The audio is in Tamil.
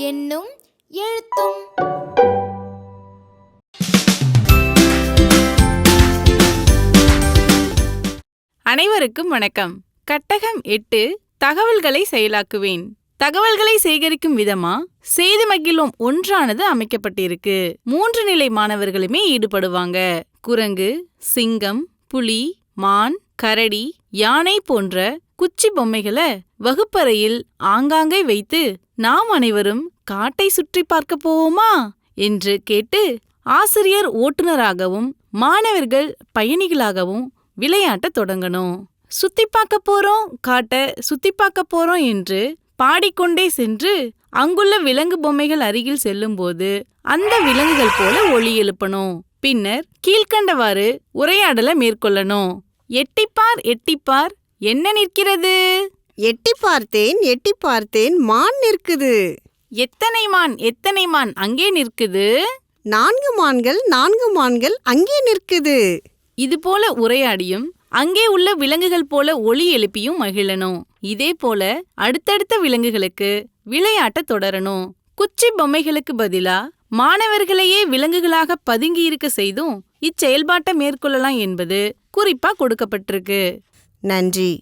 என்னும் எழுத்தும். அனைவருக்கும் வணக்கம். கட்டகம் எட்டு தகவல்களை செயலாக்குவேன். தகவல்களை சேகரிக்கும் விதமா? செய்து மகிழும் ஒன்றானது அமைக்கப்பட்டிருக்கு. மூன்று நிலை மாணவர்களுமே ஈடுபடுவாங்க. குரங்கு சிங்கம் புலி மான் கரடி யானை போன்ற குச்சி பொம்மைகளை வகுப்பறையில் ஆங்காங்கே வைத்து நாம் அனைவரும் காட்டை சுற்றி பார்க்க போவோமா? என்று கேட்டு ஆசிரியர் ஓட்டுநராகவும் மாணவர்கள் பயணிகளாகவும் விளையாட்டத் தொடங்கணும். சுத்தி பார்க்க போறோம் காட்ட சுத்தி பார்க்க போறோம் என்று பாடிக்கொண்டே சென்று அங்குள்ள விலங்கு பொம்மைகள் அருகில் செல்லும்போது அந்த விலங்குகள் போல ஒலி எழுப்பணும். பின்னர் கீழ்க்கண்டவாறு உரையாடலை மேற்கொள்ளணும். எட்டிப்பார் எட்டிப்பார் என்ன நிற்கிறது? எட்டி பார்த்தேன் எட்டி பார்த்தேன் மான் நிற்குது. எத்தனை மான் எத்தனை மான் அங்கே நிற்குது? நான்கு மான்கள் நான்கு மான்கள் அங்கே நிற்குது. இதுபோல உரையாடியும் அங்கே உள்ள விலங்குகள் போல ஒளி எழுப்பியும் மகிழணும் இதே போல அடுத்தடுத்த விலங்குகளுக்கு விளையாட்ட தொடரணும் குச்சி பொம்மைகளுக்கு பதிலா மாணவர்களையே விலங்குகளாக பதுங்கி இருக்க செய்தும் இச்செயல்பாட்டை மேற்கொள்ளலாம் என்பது குறிப்பா கொடுக்கப்பட்டிருக்கு. நன்றி.